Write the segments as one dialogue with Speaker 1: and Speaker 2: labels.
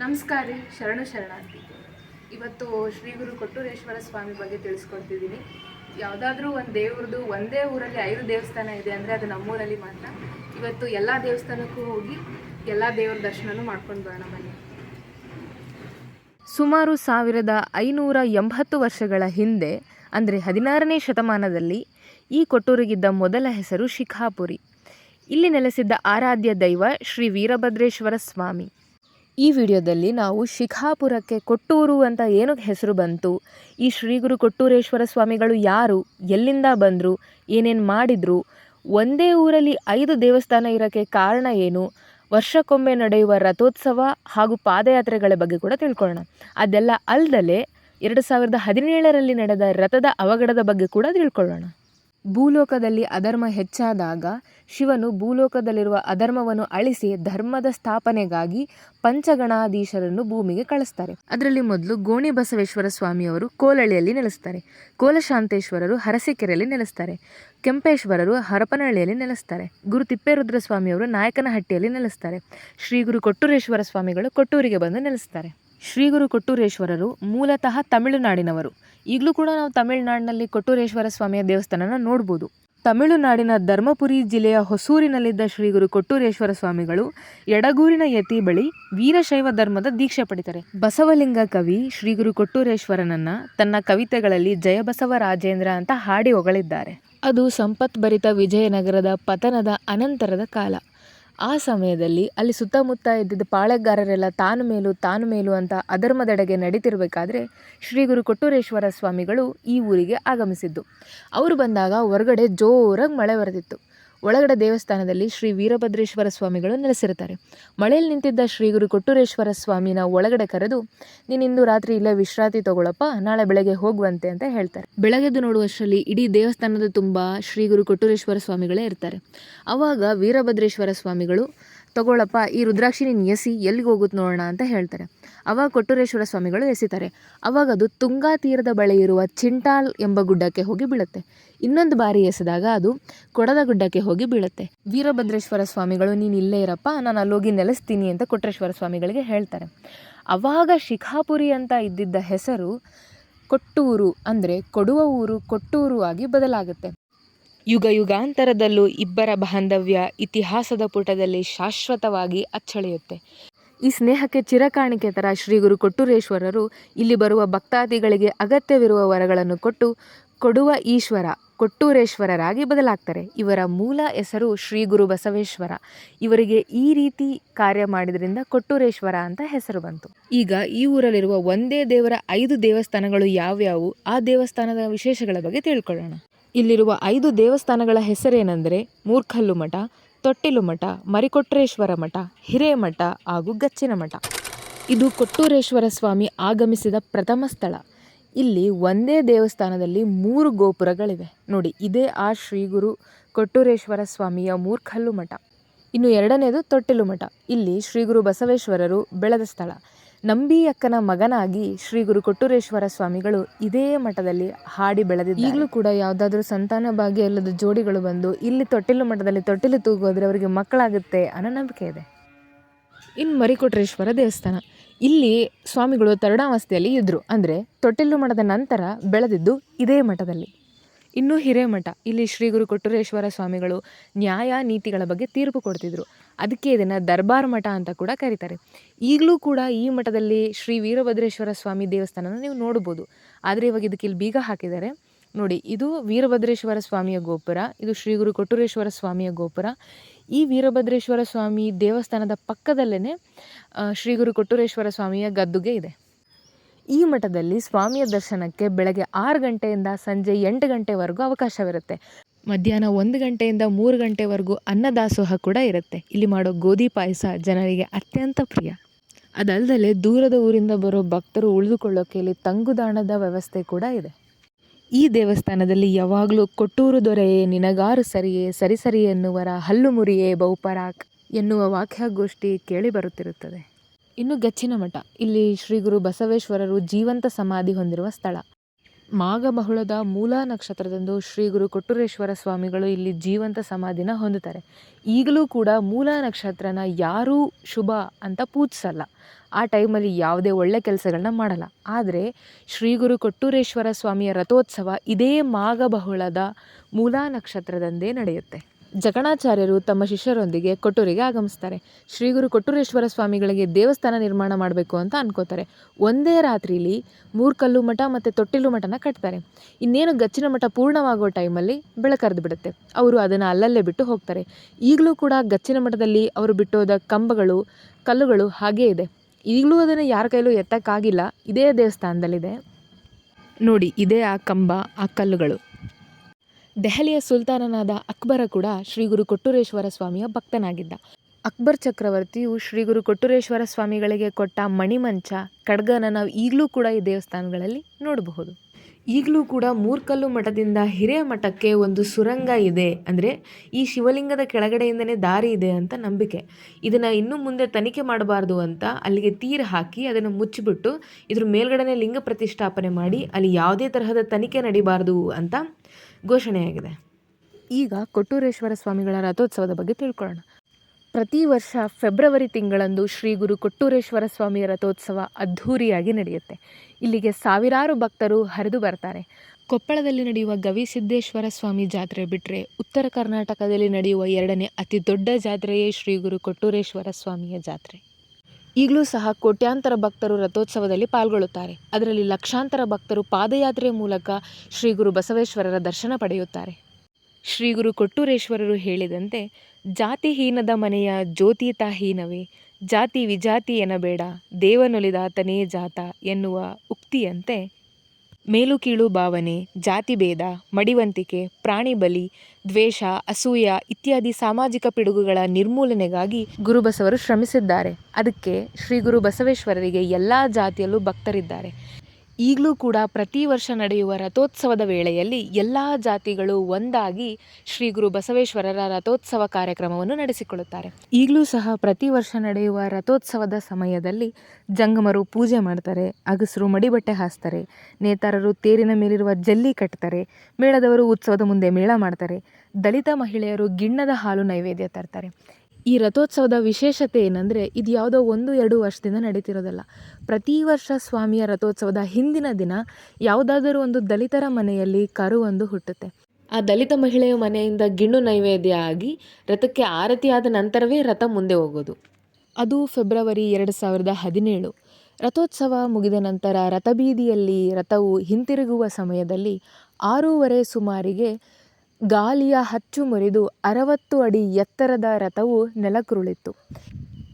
Speaker 1: ನಮಸ್ಕಾರ ರೀ, ಶರಣು ಶರಣಾರ್ಥಿ. ಇವತ್ತು ಶ್ರೀ ಗುರು ಕೊಟ್ಟೂರೇಶ್ವರ ಸ್ವಾಮಿ ಬಗ್ಗೆ ತಿಳಿಸ್ಕೊಡ್ತಿದ್ದೀನಿ. ಯಾವುದಾದ್ರೂ ಒಂದು ದೇವ್ರದ್ದು ಒಂದೇ ಊರಲ್ಲಿ ಐದು ದೇವಸ್ಥಾನ ಇದೆ ಅಂದರೆ ಅದು ನಮ್ಮೂರಲ್ಲಿ ಮಾತ್ರ. ಇವತ್ತು ಎಲ್ಲ ದೇವಸ್ಥಾನಕ್ಕೂ ಹೋಗಿ ಎಲ್ಲ ದೇವ್ರ ದರ್ಶನನೂ ಮಾಡ್ಕೊಂಡು ಬರೋಣ ಬನ್ನಿ.
Speaker 2: ಸುಮಾರು ಸಾವಿರದ ಐನೂರ ಎಂಬತ್ತು ವರ್ಷಗಳ ಹಿಂದೆ, ಅಂದರೆ ಹದಿನಾರನೇ ಶತಮಾನದಲ್ಲಿ, ಈ ಕೊಟ್ಟೂರಿಗಿದ್ದ ಮೊದಲ ಹೆಸರು ಶಿಖಾಪುರಿ. ಇಲ್ಲಿ ನೆಲೆಸಿದ್ದ ಆರಾಧ್ಯ ದೈವ ಶ್ರೀ ವೀರಭದ್ರೇಶ್ವರ ಸ್ವಾಮಿ. ಈ ವಿಡಿಯೋದಲ್ಲಿ ನಾವು ಶಿಖಾಪುರಕ್ಕೆ ಕೊಟ್ಟೂರು ಅಂತ ಏನಕ್ಕೆ ಹೆಸರು ಬಂತು? ಈ ಶ್ರೀ ಗುರು ಕೊಟ್ಟೂರೇಶ್ವರ ಸ್ವಾಮಿಗಳು ಯಾರು? ಎಲ್ಲಿಂದ ಬಂದರು? ಏನೇನು ಮಾಡಿದರು? ಒಂದೇ ಊರಲ್ಲಿ ಐದು ದೇವಸ್ಥಾನ ಇರೋಕ್ಕೆ ಕಾರಣ ಏನು? ವರ್ಷಕ್ಕೊಮ್ಮೆ ನಡೆಯುವ ರಥೋತ್ಸವ ಹಾಗೂ ಪಾದಯಾತ್ರೆಗಳ ಬಗ್ಗೆ ಕೂಡ ತಿಳ್ಕೊಳ್ಳೋಣ. ಅದೆಲ್ಲ ಅಲ್ಲದಲೇ ಎರಡು ಸಾವಿರದ ಹದಿನೇಳರಲ್ಲಿ ನಡೆದ ರಥದ ಅವಘಡದ ಬಗ್ಗೆ ಕೂಡ ತಿಳ್ಕೊಳ್ಳೋಣ. ಭೂಲೋಕದಲ್ಲಿ ಅಧರ್ಮ ಹೆಚ್ಚಾದಾಗ ಶಿವನು ಭೂಲೋಕದಲ್ಲಿರುವ ಅಧರ್ಮವನ್ನು ಅಳಿಸಿ ಧರ್ಮದ ಸ್ಥಾಪನೆಗಾಗಿ ಪಂಚಗಣಾಧೀಶರನ್ನು ಭೂಮಿಗೆ ಕಳಿಸ್ತಾರೆ. ಅದರಲ್ಲಿ ಮೊದಲು ಗೋಣಿ ಬಸವೇಶ್ವರ ಸ್ವಾಮಿಯವರು ಕೋಲಳ್ಳಿಯಲ್ಲಿ ನೆಲೆಸ್ತಾರೆ. ಕೋಲಶಾಂತೇಶ್ವರರು ಹರಸಿಕೆರೆಯಲ್ಲಿ ನೆಲೆಸ್ತಾರೆ. ಕೆಂಪೇಶ್ವರರು ಹರಪನಹಳ್ಳಿಯಲ್ಲಿ ನೆಲೆಸ್ತಾರೆ. ಗುರು ತಿಪ್ಪೇರುದ್ರ ಸ್ವಾಮಿಯವರು ನಾಯಕನಹಟ್ಟಿಯಲ್ಲಿ ನೆಲೆಸ್ತಾರೆ. ಶ್ರೀ ಗುರು ಕೊಟ್ಟೂರೇಶ್ವರ ಸ್ವಾಮಿಗಳು ಕೊಟ್ಟೂರಿಗೆ ಬಂದು ನೆಲೆಸ್ತಾರೆ. ಶ್ರೀ ಗುರು ಕೊಟ್ಟೂರೇಶ್ವರರು ಮೂಲತಃ ತಮಿಳುನಾಡಿನವರು. ಈಗಲೂ ಕೂಡ ನಾವು ತಮಿಳುನಾಡಿನಲ್ಲಿ ಕೊಟ್ಟೂರೇಶ್ವರ ಸ್ವಾಮಿಯ ದೇವಸ್ಥಾನನ ನೋಡ್ಬೋದು. ತಮಿಳುನಾಡಿನ ಧರ್ಮಪುರಿ ಜಿಲ್ಲೆಯ ಹೊಸೂರಿನಲ್ಲಿದ್ದ ಶ್ರೀ ಗುರು ಕೊಟ್ಟೂರೇಶ್ವರ ಸ್ವಾಮಿಗಳು ಎಡಗೂರಿನ ಯತಿ ಬಳಿ ವೀರಶೈವ ಧರ್ಮದ ದೀಕ್ಷೆ ಪಡಿತಾರೆ. ಬಸವಲಿಂಗ ಕವಿ ಶ್ರೀ ಗುರು ಕೊಟ್ಟೂರೇಶ್ವರನನ್ನ ತನ್ನ ಕವಿತೆಗಳಲ್ಲಿ ಜಯಬಸವ ರಾಜೇಂದ್ರ ಅಂತ ಹಾಡಿ ಹೊಗಳಿದ್ದಾರೆ. ಅದು ಸಂಪತ್ಭರಿತ ವಿಜಯನಗರದ ಪತನದ ಅನಂತರದ ಕಾಲ. ಆ ಸಮಯದಲ್ಲಿ ಅಲ್ಲಿ ಸುತ್ತಮುತ್ತ ಇದ್ದಿದ್ದ ಪಾಳೆಗಾರರೆಲ್ಲ ತಾನು ಮೇಲು ತಾನು ಮೇಲು ಅಂತ ಅಧರ್ಮದೆಡೆಗೆ ನಡೀತಿರಬೇಕಾದ್ರೆ ಶ್ರೀ ಗುರು ಕೊಟ್ಟೂರೇಶ್ವರ ಸ್ವಾಮಿಗಳು ಈ ಊರಿಗೆ ಆಗಮಿಸಿದ್ದು. ಅವರು ಬಂದಾಗ ಹೊರಗಡೆ ಜೋರಾಗಿ ಮಳೆ ಬರೆದಿತ್ತು ಒಳಗಡೆ ದೇವಸ್ಥಾನದಲ್ಲಿ ಶ್ರೀ ವೀರಭದ್ರೇಶ್ವರ ಸ್ವಾಮಿಗಳು ನೆಲೆಸಿರುತ್ತಾರೆ. ಮಳೆಯಲ್ಲಿ ನಿಂತಿದ್ದ ಶ್ರೀ ಗುರು ಕೊಟ್ಟೂರೇಶ್ವರ ಸ್ವಾಮಿನ ಒಳಗಡೆ ಕರೆದು, ನೀನಿಂದು ರಾತ್ರಿ ಇಲ್ಲೇ ವಿಶ್ರಾಂತಿ ತಗೊಳಪ್ಪ, ನಾಳೆ ಬೆಳಗ್ಗೆ ಹೋಗುವಂತೆ ಅಂತ ಹೇಳ್ತಾರೆ. ಬೆಳಗ್ಗೆದ್ದು ನೋಡುವಷ್ಟರಲ್ಲಿ ಇಡೀ ದೇವಸ್ಥಾನದ ತುಂಬ ಶ್ರೀ ಗುರು ಕೊಟ್ಟೂರೇಶ್ವರ ಸ್ವಾಮಿಗಳೇ ಇರ್ತಾರೆ. ಆವಾಗ ವೀರಭದ್ರೇಶ್ವರ ಸ್ವಾಮಿಗಳು ತಗೊಳಪ್ಪ, ಈ ರುದ್ರಾಕ್ಷಿ ನೀನು ಎಸಿ, ಎಲ್ಲಿಗೆ ಹೋಗುತ್ತೆ ನೋಡೋಣ ಅಂತ ಹೇಳ್ತಾರೆ. ಅವಾಗ ಕೊಟ್ಟೂರೇಶ್ವರ ಸ್ವಾಮಿಗಳು ಎಸಿತಾರೆ. ಅವಾಗ ಅದು ತುಂಗಾ ತೀರದ ಬಳಿ ಇರುವ ಚಿಂಟಾಲ್ ಎಂಬ ಗುಡ್ಡಕ್ಕೆ ಹೋಗಿ ಬೀಳುತ್ತೆ. ಇನ್ನೊಂದು ಬಾರಿ ಎಸೆದಾಗ ಅದು ಕೊಡದ ಗುಡ್ಡಕ್ಕೆ ಹೋಗಿ ಬೀಳುತ್ತೆ. ವೀರಭದ್ರೇಶ್ವರ ಸ್ವಾಮಿಗಳು, ನೀನು ಇಲ್ಲೇ ಇರಪ್ಪ, ನಾನು ಅಲ್ಲೋಗಿ ನೆಲೆಸ್ತೀನಿ ಅಂತ ಕೊಟ್ರೇಶ್ವರ ಸ್ವಾಮಿಗಳಿಗೆ ಹೇಳ್ತಾರೆ. ಅವಾಗ ಶಿಖಾಪುರಿ ಅಂತ ಇದ್ದಿದ್ದ ಹೆಸರು ಕೊಟ್ಟೂರು ಅಂದರೆ ಕೊಡುವ ಊರು, ಕೊಟ್ಟೂರು ಆಗಿ ಬದಲಾಗುತ್ತೆ. ಯುಗ ಯುಗಾಂತರದಲ್ಲೂ ಇಬ್ಬರ ಬಾಂಧವ್ಯ ಇತಿಹಾಸದ ಪುಟದಲ್ಲಿ ಶಾಶ್ವತವಾಗಿ ಅಚ್ಚಳಿಯುತ್ತೆ. ಈ ಸ್ನೇಹಕ್ಕೆ ಚಿರಕಾಣಿಕೆ ಥರ ಶ್ರೀ ಗುರು ಕೊಟ್ಟೂರೇಶ್ವರರು ಇಲ್ಲಿ ಬರುವ ಭಕ್ತಾದಿಗಳಿಗೆ ಅಗತ್ಯವಿರುವ ವರಗಳನ್ನು ಕೊಟ್ಟು ಕೊಡುವ ಈಶ್ವರ, ಕೊಟ್ಟೂರೇಶ್ವರರಾಗಿ ಬದಲಾಗ್ತಾರೆ. ಇವರ ಮೂಲ ಹೆಸರು ಶ್ರೀ ಗುರು ಬಸವೇಶ್ವರ. ಇವರಿಗೆ ಈ ರೀತಿ ಕಾರ್ಯ ಮಾಡಿದ್ರಿಂದ ಕೊಟ್ಟೂರೇಶ್ವರ ಅಂತ ಹೆಸರು ಬಂತು. ಈಗ ಈ ಊರಲ್ಲಿರುವ ಒಂದೇ ದೇವರ ಐದು ದೇವಸ್ಥಾನಗಳು ಯಾವ್ಯಾವು? ಆ ದೇವಸ್ಥಾನದ ವಿಶೇಷಗಳ ಬಗ್ಗೆ ತಿಳ್ಕೊಳ್ಳೋಣ. ಇಲ್ಲಿರುವ ಐದು ದೇವಸ್ಥಾನಗಳ ಹೆಸರೇನೆಂದರೆ ಮೂರ್ಖಲ್ಲು ಮಠ, ತೊಟ್ಟಿಲು ಮಠ, ಮರಿಕೊಟ್ರೇಶ್ವರ ಮಠ, ಹಿರೇಮಠ ಹಾಗೂ ಗಚ್ಚಿನ ಮಠ. ಇದು ಕೊಟ್ಟೂರೇಶ್ವರ ಸ್ವಾಮಿ ಆಗಮಿಸಿದ ಪ್ರಥಮ ಸ್ಥಳ. ಇಲ್ಲಿ ಒಂದೇ ದೇವಸ್ಥಾನದಲ್ಲಿ ಮೂರು ಗೋಪುರಗಳಿವೆ. ನೋಡಿ, ಇದೇ ಆ ಶ್ರೀ ಗುರು ಕೊಟ್ಟೂರೇಶ್ವರ ಸ್ವಾಮಿಯ ಮೂರ್ಖಲ್ಲು ಮಠ. ಇನ್ನು ಎರಡನೇದು ತೊಟ್ಟಿಲು ಮಠ. ಇಲ್ಲಿ ಶ್ರೀ ಗುರು ಬಸವೇಶ್ವರರು ಬೆಳೆದ ಸ್ಥಳ. ನಂಬಿಯಕ್ಕನ ಮಗನಾಗಿ ಶ್ರೀ ಗುರು ಕೊಟ್ಟೂರೇಶ್ವರ ಸ್ವಾಮಿಗಳು ಇದೇ ಮಠದಲ್ಲಿ ಹಾಡಿ ಬೆಳೆದಿದ್ದಾರೆ. ಈಗಲೂ ಕೂಡ ಯಾವುದಾದ್ರೂ ಸಂತಾನ ಭಾಗ್ಯ ಇಲ್ಲದ ಜೋಡಿಗಳು ಬಂದು ಇಲ್ಲಿ ತೊಟ್ಟಿಲು ಮಠದಲ್ಲಿ ತೊಟ್ಟಿಲು ತೂಗೋದ್ರೆ ಅವರಿಗೆ ಮಕ್ಕಳಾಗುತ್ತೆ ಅನ್ನೋ ನಂಬಿಕೆ ಇದೆ. ಇನ್ನು ಮರಿಕೊಟ್ರೇಶ್ವರ ದೇವಸ್ಥಾನ. ಇಲ್ಲಿ ಸ್ವಾಮಿಗಳು ತರುಣಾವಸ್ಥೆಯಲ್ಲಿ ಇದ್ದರು ಅಂದರೆ ತೊಟ್ಟಿಲು ಮಠದ ನಂತರ ಬೆಳೆದಿದ್ದು ಇದೇ ಮಠದಲ್ಲಿ. ಇನ್ನು ಹಿರೇಮಠ, ಇಲ್ಲಿ ಶ್ರೀ ಗುರು ಕೊಟ್ಟೂರೇಶ್ವರ ಸ್ವಾಮಿಗಳು ನ್ಯಾಯ ನೀತಿಗಳ ಬಗ್ಗೆ ತೀರ್ಪು ಕೊಡ್ತಿದ್ರು. ಅದಕ್ಕೆ ಇದನ್ನು ದರ್ಬಾರ್ ಮಠ ಅಂತ ಕೂಡ ಕರೀತಾರೆ. ಈಗಲೂ ಕೂಡ ಈ ಮಠದಲ್ಲಿ ಶ್ರೀ ವೀರಭದ್ರೇಶ್ವರ ಸ್ವಾಮಿ ದೇವಸ್ಥಾನನ ನೀವು ನೋಡ್ಬೋದು. ಆದರೆ ಇವಾಗ ಇದಕ್ಕೆ ಇಲ್ಲಿ ಬೀಗ ಹಾಕಿದ್ದಾರೆ. ನೋಡಿ, ಇದು ವೀರಭದ್ರೇಶ್ವರ ಸ್ವಾಮಿಯ ಗೋಪುರ, ಇದು ಶ್ರೀ ಗುರು ಕೊಟ್ಟೂರೇಶ್ವರ ಸ್ವಾಮಿಯ ಗೋಪುರ. ಈ ವೀರಭದ್ರೇಶ್ವರ ಸ್ವಾಮಿ ದೇವಸ್ಥಾನದ ಪಕ್ಕದಲ್ಲೇ ಶ್ರೀ ಗುರು ಕೊಟ್ಟೂರೇಶ್ವರ ಸ್ವಾಮಿಯ ಗದ್ದುಗೆ ಇದೆ. ಈ ಮಠದಲ್ಲಿ ಸ್ವಾಮಿಯ ದರ್ಶನಕ್ಕೆ ಬೆಳಗ್ಗೆ ಆರು ಗಂಟೆಯಿಂದ ಸಂಜೆ ಎಂಟು ಗಂಟೆವರೆಗೂ ಅವಕಾಶವಿರುತ್ತೆ. ಮಧ್ಯಾಹ್ನ ಒಂದು ಗಂಟೆಯಿಂದ ಮೂರು ಗಂಟೆವರೆಗೂ ಅನ್ನದಾಸೋಹ ಕೂಡ ಇರುತ್ತೆ. ಇಲ್ಲಿ ಮಾಡೋ ಗೋಧಿ ಪಾಯಸ ಜನರಿಗೆ ಅತ್ಯಂತ ಪ್ರಿಯ. ಅದಲ್ಲದೆ ದೂರದ ಊರಿಂದ ಬರೋ ಭಕ್ತರು ಉಳಿದುಕೊಳ್ಳೋಕೆ ಇಲ್ಲಿ ತಂಗುದಾಣದ ವ್ಯವಸ್ಥೆ ಕೂಡ ಇದೆ. ಈ ದೇವಸ್ಥಾನದಲ್ಲಿ ಯಾವಾಗಲೂ ಕೊಟ್ಟೂರು ದೊರೆಯೇ ನಿನಗಾರು ಸರಿಯೇ ಸರಿಸರಿ ಎನ್ನುವರ ಹಲ್ಲು ಮುರಿಯೇ ಬಹುಪರಾಕ್ ಎನ್ನುವ ವಾಕ್ಯಗೋಷ್ಠಿ ಕೇಳಿ ಬರುತ್ತಿರುತ್ತದೆ. ಇನ್ನು ಗಚ್ಚಿನ ಮಠ. ಇಲ್ಲಿ ಶ್ರೀ ಗುರು ಬಸವೇಶ್ವರರು ಜೀವಂತ ಸಮಾಧಿ ಹೊಂದಿರುವ ಸ್ಥಳ. ಮಾಘಬಹುಳದ ಮೂಲಾ ನಕ್ಷತ್ರದಂದು ಶ್ರೀ ಗುರು ಕೊಟ್ಟೂರೇಶ್ವರ ಸ್ವಾಮಿಗಳು ಇಲ್ಲಿ ಜೀವಂತ ಸಮಾಧಿನ ಹೊಂದುತ್ತಾರೆ. ಈಗಲೂ ಕೂಡ ಮೂಲಾ ನಕ್ಷತ್ರನ ಯಾರೂ ಶುಭ ಅಂತ ಪೂಜಿಸಲ್ಲ. ಆ ಟೈಮಲ್ಲಿ ಯಾವುದೇ ಒಳ್ಳೆ ಕೆಲಸಗಳನ್ನ ಮಾಡಲ್ಲ. ಆದರೆ ಶ್ರೀ ಗುರು ಕೊಟ್ಟೂರೇಶ್ವರ ಸ್ವಾಮಿಯ ರಥೋತ್ಸವ ಇದೇ ಮಾಘಬಹುಳದ ಮೂಲಾ ನಕ್ಷತ್ರದಂದೇ ನಡೆಯುತ್ತೆ. ಜಗಣಾಚಾರ್ಯರು ತಮ್ಮ ಶಿಷ್ಯರೊಂದಿಗೆ ಕೊಟ್ಟೂರಿಗೆ ಆಗಮಿಸ್ತಾರೆ. ಶ್ರೀ ಗುರು ಕೊಟ್ಟೂರೇಶ್ವರ ಸ್ವಾಮಿಗಳಿಗೆ ದೇವಸ್ಥಾನ ನಿರ್ಮಾಣ ಮಾಡಬೇಕು ಅಂತ ಅನ್ಕೋತಾರೆ. ಒಂದೇ ರಾತ್ರಿಲಿ ಮೂರ್ಕಲ್ಲು ಮಠ ಮತ್ತು ತೊಟ್ಟಿಲು ಮಠನ ಕಟ್ತಾರೆ. ಇನ್ನೇನು ಗಚ್ಚಿನ ಮಠ ಪೂರ್ಣವಾಗೋ ಟೈಮಲ್ಲಿ ಬೆಳಕರೆದು ಬಿಡುತ್ತೆ. ಅವರು ಅದನ್ನು ಅಲ್ಲಲ್ಲೇ ಬಿಟ್ಟು ಹೋಗ್ತಾರೆ. ಈಗಲೂ ಕೂಡ ಗಚ್ಚಿನ ಮಠದಲ್ಲಿ ಅವರು ಬಿಟ್ಟೋದ ಕಂಬಗಳು, ಕಲ್ಲುಗಳು ಹಾಗೇ ಇದೆ. ಈಗಲೂ ಅದನ್ನು ಯಾರ ಕೈಲೂ ಎತ್ತಕ್ಕಾಗಿಲ್ಲ. ಇದೇ ದೇವಸ್ಥಾನದಲ್ಲಿದೆ. ನೋಡಿ, ಇದೇ ಆ ಕಂಬ, ಆ ಕಲ್ಲುಗಳು. ದೆಹಲಿಯ ಸುಲ್ತಾನನಾದ ಅಕ್ಬರ ಕೂಡ ಶ್ರೀ ಗುರು ಕೊಟ್ಟೂರೇಶ್ವರ ಸ್ವಾಮಿಯ ಭಕ್ತನಾಗಿದ್ದ. ಅಕ್ಬರ್ ಚಕ್ರವರ್ತಿಯು ಶ್ರೀ ಗುರು ಕೊಟ್ಟೂರೇಶ್ವರ ಸ್ವಾಮಿಗಳಿಗೆ ಕೊಟ್ಟ ಮಣಿಮಂಚ, ಖಡ್ಗನ ನಾವು ಈಗಲೂ ಕೂಡ ಈ ದೇವಸ್ಥಾನಗಳಲ್ಲಿ ನೋಡಬಹುದು. ಈಗಲೂ ಕೂಡ ಮೂರ್ಕಲ್ಲು ಮಠದಿಂದ ಹಿರೇಮಠಕ್ಕೆ ಒಂದು ಸುರಂಗ ಇದೆ. ಅಂದರೆ ಈ ಶಿವಲಿಂಗದ ಕೆಳಗಡೆಯಿಂದನೇ ದಾರಿ ಇದೆ ಅಂತ ನಂಬಿಕೆ. ಇದನ್ನು ಇನ್ನು ಮುಂದೆ ತನಿಖೆ ಮಾಡಬಾರ್ದು ಅಂತ ಅಲ್ಲಿಗೆ ತೀರು ಹಾಕಿ ಅದನ್ನು ಮುಚ್ಚಿಬಿಟ್ಟು ಇದ್ರ ಮೇಲ್ಗಡೆನೆ ಲಿಂಗ ಪ್ರತಿಷ್ಠಾಪನೆ ಮಾಡಿ ಅಲ್ಲಿ ಯಾವುದೇ ತರಹದ ತನಿಖೆ ನಡಿಬಾರ್ದು ಅಂತ ಘೋಷಣೆಯಾಗಿದೆ ಈಗ ಕೊಟ್ಟೂರೇಶ್ವರ ಸ್ವಾಮಿಗಳ ರಥೋತ್ಸವದ ಬಗ್ಗೆ ತಿಳ್ಕೊಳ್ಳೋಣ. ಪ್ರತಿ ವರ್ಷ ಫೆಬ್ರವರಿ ತಿಂಗಳಂದು ಶ್ರೀ ಗುರು ಕೊಟ್ಟೂರೇಶ್ವರ ಸ್ವಾಮಿಯ ರಥೋತ್ಸವ ಅದ್ಧೂರಿಯಾಗಿ ನಡೆಯುತ್ತೆ. ಇಲ್ಲಿಗೆ ಸಾವಿರಾರು ಭಕ್ತರು ಹರಿದು ಬರ್ತಾರೆ. ಕೊಪ್ಪಳದಲ್ಲಿ ನಡೆಯುವ ಗವಿಸಿದ್ದೇಶ್ವರ ಸ್ವಾಮಿ ಜಾತ್ರೆ ಬಿಟ್ಟರೆ ಉತ್ತರ ಕರ್ನಾಟಕದಲ್ಲಿ ನಡೆಯುವ ಎರಡನೇ ಅತಿ ದೊಡ್ಡ ಜಾತ್ರೆಯೇ ಶ್ರೀ ಗುರು ಕೊಟ್ಟೂರೇಶ್ವರ ಸ್ವಾಮಿಯ ಜಾತ್ರೆ. ಈಗಲೂ ಸಹ ಕೋಟ್ಯಾಂತರ ಭಕ್ತರು ರಥೋತ್ಸವದಲ್ಲಿ ಪಾಲ್ಗೊಳ್ಳುತ್ತಾರೆ. ಅದರಲ್ಲಿ ಲಕ್ಷಾಂತರ ಭಕ್ತರು ಪಾದಯಾತ್ರೆ ಮೂಲಕ ಶ್ರೀ ಗುರು ಬಸವೇಶ್ವರರ ದರ್ಶನ ಪಡೆಯುತ್ತಾರೆ. ಶ್ರೀ ಗುರು ಕೊಟ್ಟೂರೇಶ್ವರರು ಹೇಳಿದಂತೆ, ಜಾತಿಹೀನದ ಮನೆಯ ಜ್ಯೋತಿತಾಹೀನವೇ, ಜಾತಿ ವಿಜಾತಿ ಎನಬೇಡ ದೇವನೊಲಿದಾತನೇ ಜಾತ ಎನ್ನುವ ಉಕ್ತಿಯಂತೆ ಮೇಲು ಕೀಳು ಭಾವನೆ, ಜಾತಿ ಭೇದ, ಮಡಿವಂತಿಕೆ, ಪ್ರಾಣಿ ಬಲಿ, ದ್ವೇಷ, ಅಸೂಯ ಇತ್ಯಾದಿ ಸಾಮಾಜಿಕ ಪಿಡುಗುಗಳ ನಿರ್ಮೂಲನೆಗಾಗಿ ಗುರುಬಸವರು ಶ್ರಮಿಸಿದ್ದಾರೆ. ಅದಕ್ಕೆ ಶ್ರೀ ಗುರು ಬಸವೇಶ್ವರರಿಗೆ ಎಲ್ಲ ಜಾತಿಯಲ್ಲೂ ಭಕ್ತರಿದ್ದಾರೆ. ಈಗಲೂ ಕೂಡ ಪ್ರತಿ ವರ್ಷ ನಡೆಯುವ ರಥೋತ್ಸವದ ವೇಳೆಯಲ್ಲಿ ಎಲ್ಲ ಜಾತಿಗಳು ಒಂದಾಗಿ ಶ್ರೀ ಗುರು ಬಸವೇಶ್ವರರ ರಥೋತ್ಸವ ಕಾರ್ಯಕ್ರಮವನ್ನು ನಡೆಸಿಕೊಳ್ಳುತ್ತಾರೆ. ಈಗಲೂ ಸಹ ಪ್ರತಿ ವರ್ಷ ನಡೆಯುವ ರಥೋತ್ಸವದ ಸಮಯದಲ್ಲಿ ಜಂಗಮರು ಪೂಜೆ ಮಾಡ್ತಾರೆ, ಅಗಸರು ಮಡಿಬಟ್ಟೆ ಹಾಸ್ತಾರೆ, ನೇತಾರರು ತೇರಿನ ಮೇಲಿರುವ ಜಲ್ಲಿ ಕಟ್ತಾರೆ, ಮೇಳದವರು ಉತ್ಸವದ ಮುಂದೆ ಮೇಳ ಮಾಡ್ತಾರೆ, ದಲಿತ ಮಹಿಳೆಯರು ಗಿಣ್ಣದ ಹಾಲು ನೈವೇದ್ಯ ತರ್ತಾರೆ. ಈ ರಥೋತ್ಸವದ ವಿಶೇಷತೆ ಏನಂದರೆ ಇದು ಯಾವುದೋ ಒಂದು ಎರಡು ವರ್ಷದಿಂದ ನಡೀತಿರೋದಲ್ಲ. ಪ್ರತಿ ವರ್ಷ ಸ್ವಾಮಿಯ ರಥೋತ್ಸವದ ಹಿಂದಿನ ದಿನ ಯಾವುದಾದರೂ ಒಂದು ದಲಿತರ ಮನೆಯಲ್ಲಿ ಕರು ಒಂದು ಹುಟ್ಟುತ್ತೆ. ಆ ದಲಿತ ಮಹಿಳೆಯ ಮನೆಯಿಂದ ಗಿಣ್ಣು ನೈವೇದ್ಯ ಆಗಿ ರಥಕ್ಕೆ ಆರತಿಯಾದ ನಂತರವೇ ರಥ ಮುಂದೆ ಹೋಗೋದು. ಅದು ಫೆಬ್ರವರಿ ಎರಡು ಸಾವಿರದ ಹದಿನೇಳು. ರಥೋತ್ಸವ ಮುಗಿದ ನಂತರ ರಥಬೀದಿಯಲ್ಲಿ ರಥವು ಹಿಂತಿರುಗುವ ಸಮಯದಲ್ಲಿ ಆರೂವರೆ ಸುಮಾರಿಗೆ ಗಾಲಿಯ ಹಚ್ಚು ಮುರಿದು ಅರವತ್ತು ಅಡಿ ಎತ್ತರದ ರಥವು ನೆಲಕ್ಕುರುಳಿತ್ತು.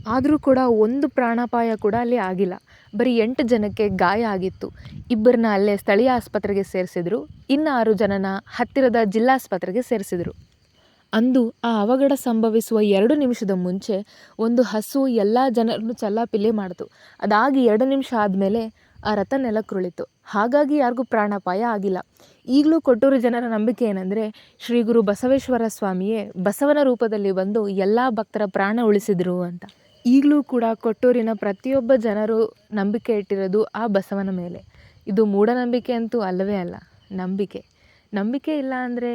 Speaker 2: ಆದರೂ ಕೂಡ ಒಂದು ಪ್ರಾಣಾಪಾಯ ಕೂಡ ಅಲ್ಲಿ ಆಗಿಲ್ಲ. ಬರೀ ಎಂಟು ಜನಕ್ಕೆ ಗಾಯ ಆಗಿತ್ತು. ಇಬ್ಬರನ್ನ ಅಲ್ಲೇ ಸ್ಥಳೀಯ ಆಸ್ಪತ್ರೆಗೆ ಸೇರಿಸಿದ್ರು. ಇನ್ನು ಆರು ಜನನ ಹತ್ತಿರದ ಜಿಲ್ಲಾಸ್ಪತ್ರೆಗೆ ಸೇರಿಸಿದರು. ಅಂದು ಆ ಅವಘಡ ಸಂಭವಿಸುವ ಎರಡು ನಿಮಿಷದ ಮುಂಚೆ ಒಂದು ಹಸು ಎಲ್ಲ ಜನರನ್ನು ಚಲ್ಲಾಪಿಲ್ಲಿ ಮಾಡಿತು. ಅದಾಗಿ ಎರಡು ನಿಮಿಷ ಆದಮೇಲೆ ಆ ರಥ ನೆಲಕ್ಕುರುಳಿತು. ಹಾಗಾಗಿ ಯಾರಿಗೂ ಪ್ರಾಣಾಪಾಯ ಆಗಿಲ್ಲ. ಈಗಲೂ ಕೊಟ್ಟೂರು ಜನರ ನಂಬಿಕೆ ಏನಂದರೆ, ಶ್ರೀ ಗುರು ಬಸವೇಶ್ವರ ಸ್ವಾಮಿಯೇ ಬಸವನ ರೂಪದಲ್ಲಿ ಬಂದು ಎಲ್ಲ ಭಕ್ತರ ಪ್ರಾಣ ಉಳಿಸಿದರು ಅಂತ. ಈಗಲೂ ಕೂಡ ಕೊಟ್ಟೂರಿನ ಪ್ರತಿಯೊಬ್ಬ ಜನರು ನಂಬಿಕೆ ಇಟ್ಟಿರೋದು ಆ ಬಸವನ ಮೇಲೆ. ಇದು ಮೂಢನಂಬಿಕೆ ಅಂತೂ ಅಲ್ಲವೇ ಅಲ್ಲ, ನಂಬಿಕೆ. ನಂಬಿಕೆ ಇಲ್ಲ ಅಂದರೆ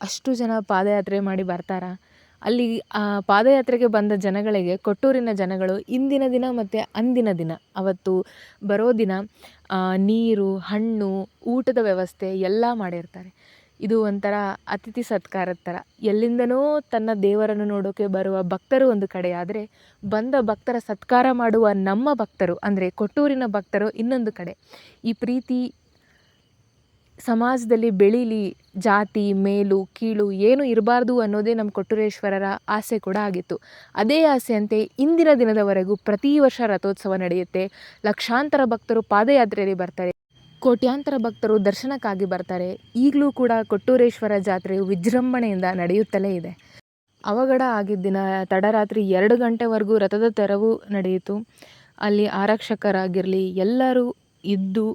Speaker 2: ಅಷ್ಟು ಜನ ಪಾದಯಾತ್ರೆ ಮಾಡಿ ಬರ್ತಾರಾ? ಅಲ್ಲಿ ಆ ಪಾದಯಾತ್ರೆಗೆ ಬಂದ ಜನಗಳಿಗೆ, ಕೊಟ್ಟೂರಿನ ಜನಗಳು ಇಂದಿನ ದಿನ ಮತ್ತು ಅಂದಿನ ದಿನ, ಅವತ್ತು ಬರೋ ದಿನ ನೀರು, ಹಣ್ಣು, ಊಟದ ವ್ಯವಸ್ಥೆ ಎಲ್ಲ ಮಾಡಿರ್ತಾರೆ. ಇದು ಒಂಥರ ಅತಿಥಿ ಸತ್ಕಾರದ ಥರ. ಎಲ್ಲಿಂದನೋ ತನ್ನ ದೇವರನ್ನು ನೋಡೋಕೆ ಬರುವ ಭಕ್ತರು ಒಂದು ಕಡೆ ಆದರೆ, ಬಂದ ಭಕ್ತರ ಸತ್ಕಾರ ಮಾಡುವ ನಮ್ಮ ಭಕ್ತರು, ಅಂದರೆ ಕೊಟ್ಟೂರಿನ ಭಕ್ತರು ಇನ್ನೊಂದು ಕಡೆ. ಈ ಪ್ರೀತಿ ಸಮಾಜದಲ್ಲಿ ಬೆಳೀಲಿ ಜಾತಿ, ಮೇಲು, ಕೀಳು ಏನು ಇರಬಾರ್ದು ಅನ್ನೋದೇ ನಮ್ಮ ಕೊಟ್ಟೂರೇಶ್ವರರ ಆಸೆ ಕೂಡ ಆಗಿತ್ತು. ಅದೇ ಆಸೆಯಂತೆ ಇಂದಿನ ದಿನದವರೆಗೂ ಪ್ರತಿ ವರ್ಷ ರಥೋತ್ಸವ ನಡೆಯುತ್ತೆ. ಲಕ್ಷಾಂತರ ಭಕ್ತರು ಪಾದಯಾತ್ರೆಯಲ್ಲಿ ಬರ್ತಾರೆ. ಕೋಟ್ಯಾಂತರ ಭಕ್ತರು ದರ್ಶನಕ್ಕಾಗಿ ಬರ್ತಾರೆ. ಈಗಲೂ ಕೂಡ ಕೊಟ್ಟೂರೇಶ್ವರ ಜಾತ್ರೆಯು ವಿಜೃಂಭಣೆಯಿಂದ ನಡೆಯುತ್ತಲೇ ಇದೆ. ಅವಘಡ ಆಗಿದ್ದ ದಿನ ತಡರಾತ್ರಿ ಎರಡು ಗಂಟೆವರೆಗೂ ರಥದ ತೆರವು ನಡೆಯಿತು. ಅಲ್ಲಿ ಆರಕ್ಷಕರಾಗಿರಲಿ ಎಲ್ಲರೂ ಇದ್ದು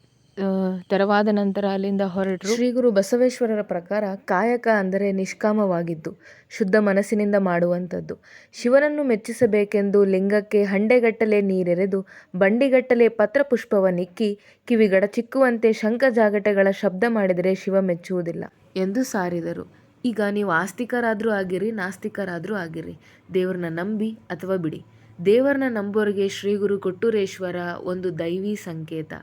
Speaker 2: ತೆರವಾದ ನಂತರ ಅಲ್ಲಿಂದ ಹೊರಟರು. ಶ್ರೀ ಗುರು ಬಸವೇಶ್ವರರ ಪ್ರಕಾರ ಕಾಯಕ ಅಂದರೆ ನಿಷ್ಕಾಮವಾಗಿದ್ದು ಶುದ್ಧ ಮನಸ್ಸಿನಿಂದ ಮಾಡುವಂಥದ್ದು. ಶಿವನನ್ನು ಮೆಚ್ಚಿಸಬೇಕೆಂದು ಲಿಂಗಕ್ಕೆ ಹಂಡೆಗಟ್ಟಲೆ ನೀರೆರೆದು ಬಂಡಿಗಟ್ಟಲೆ ಪತ್ರಪುಷ್ಪವನ್ನಿಕ್ಕಿ ಕಿವಿಗಡ ಚಿಕ್ಕುವಂತೆ ಶಂಖ ಜಾಗಟೆಗಳ ಶಬ್ದ ಮಾಡಿದರೆ ಶಿವ ಮೆಚ್ಚುವುದಿಲ್ಲ. ಎಂದು ಸಾರಿದರು. ಈಗ ನೀವು ಆಸ್ತಿಕರಾದರೂ ಆಗಿರಿ ನಾಸ್ತಿಕರಾದರೂ ಆಗಿರಿ. ದೇವರನ್ನ ನಂಬಿ ಅಥವಾ ಬಿಡಿ. ದೇವರನ್ನ ನಂಬೋರಿಗೆ ಶ್ರೀ ಗುರು ಕೊಟ್ಟೂರೇಶ್ವರ ಒಂದು ದೈವಿ ಸಂಕೇತ.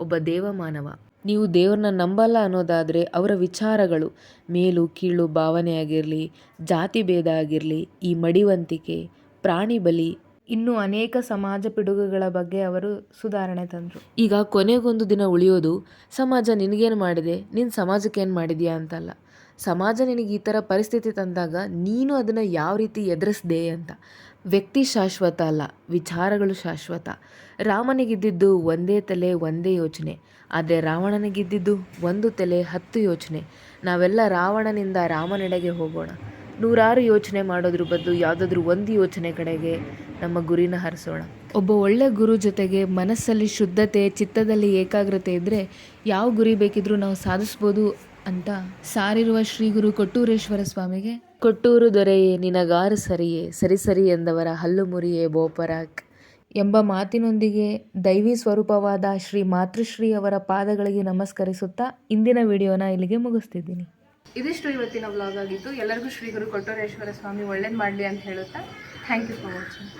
Speaker 2: ಒಬ್ಬ ದೇವಮಾನವ. ನೀವು ದೇವ್ರನ್ನ ನಂಬಲ್ಲ ಅನ್ನೋದಾದರೆ ಅವರ ವಿಚಾರಗಳು. ಮೇಲು ಕೀಳು ಭಾವನೆ ಆಗಿರಲಿ ಜಾತಿ ಭೇದ ಆಗಿರಲಿ ಈ ಮಡಿವಂತಿಕೆ ಪ್ರಾಣಿ ಬಲಿ. ಇನ್ನೂ ಅನೇಕ ಸಮಾಜ ಪಿಡುಗುಗಳ ಬಗ್ಗೆ ಅವರು ಸುಧಾರಣೆ ತಂದರು. ಈಗ ಕೊನೆಗೊಂದು ದಿನ ಉಳಿಯೋದು ಸಮಾಜ ನಿನಗೇನು ಮಾಡಿದೆ ನಿನ್ನ ಸಮಾಜಕ್ಕೆ ಏನು ಮಾಡಿದ್ಯಾ ಅಂತಲ್ಲ. ಸಮಾಜ ನಿನಗೆ ಈ ಥರ ಪರಿಸ್ಥಿತಿ ತಂದಾಗ ನೀನು ಅದನ್ನು ಯಾವ ರೀತಿ ಎದುರಿಸ್ದೆ ಅಂತ. ವ್ಯಕ್ತಿ ಶಾಶ್ವತ ಅಲ್ಲ, ವಿಚಾರಗಳು ಶಾಶ್ವತ. ರಾಮನಿಗಿದ್ದಿದ್ದು ಒಂದೇ ತಲೆ, ಒಂದೇ ಯೋಚನೆ. ಆದರೆ ರಾವಣನಿಗಿದ್ದಿದ್ದು ಒಂದು ತಲೆ, ಹತ್ತು ಯೋಚನೆ. ನಾವೆಲ್ಲ ರಾವಣನಿಂದ ರಾಮನೆಡೆಗೆ ಹೋಗೋಣ. ನೂರಾರು ಯೋಚನೆ ಮಾಡೋದ್ರ ಬದಲು ಯಾವುದಾದ್ರೂ ಒಂದು ಯೋಚನೆ ಕಡೆಗೆ ನಮ್ಮ ಗುರಿನ ಹರಿಸೋಣ. ಒಬ್ಬ ಒಳ್ಳೆ ಗುರು ಜೊತೆಗೆ ಮನಸ್ಸಲ್ಲಿ ಶುದ್ಧತೆ, ಚಿತ್ತದಲ್ಲಿ ಏಕಾಗ್ರತೆ ಇದ್ದರೆ ಯಾವ ಗುರಿ ಬೇಕಿದ್ರೂ ನಾವು ಸಾಧಿಸ್ಬೋದು ಅಂತ ಸಾರಿರುವ ಶ್ರೀ ಗುರು ಕೊಟ್ಟೂರೇಶ್ವರ ಸ್ವಾಮಿಗೆ ಕೊಟ್ಟೂರು ದೊರೆಯೇ ನಿನಗಾರು ಸರಿಯೇ ಸರಿ ಸರಿ ಎಂದವರ ಹಲ್ಲು ಮುರಿಯೇ ಬೋಪರಾಕ್. ಎಂಬ ಮಾತಿನೊಂದಿಗೆ ದೈವಿ ಸ್ವರೂಪವಾದ ಶ್ರೀ ಮಾತೃಶ್ರೀ ಅವರ ಪಾದಗಳಿಗೆ ನಮಸ್ಕರಿಸುತ್ತಾ ಇಂದಿನ ವಿಡಿಯೋನ ಇಲ್ಲಿಗೆ ಮುಗಿಸ್ತಿದ್ದೀನಿ.
Speaker 1: ಇದಿಷ್ಟು ಇವತ್ತಿನ ವ್ಲಾಗ್ ಆಗಿತ್ತು ಎಲ್ಲರಿಗೂ ಶ್ರೀ ಗುರು ಕೊಟ್ಟೂರೇಶ್ವರ ಸ್ವಾಮಿ ಒಳ್ಳೇದು ಮಾಡಲಿ ಅಂತ ಹೇಳುತ್ತಾ ಥ್ಯಾಂಕ್ ಯು ಫಾರ್ ವಾಚಿಂಗ್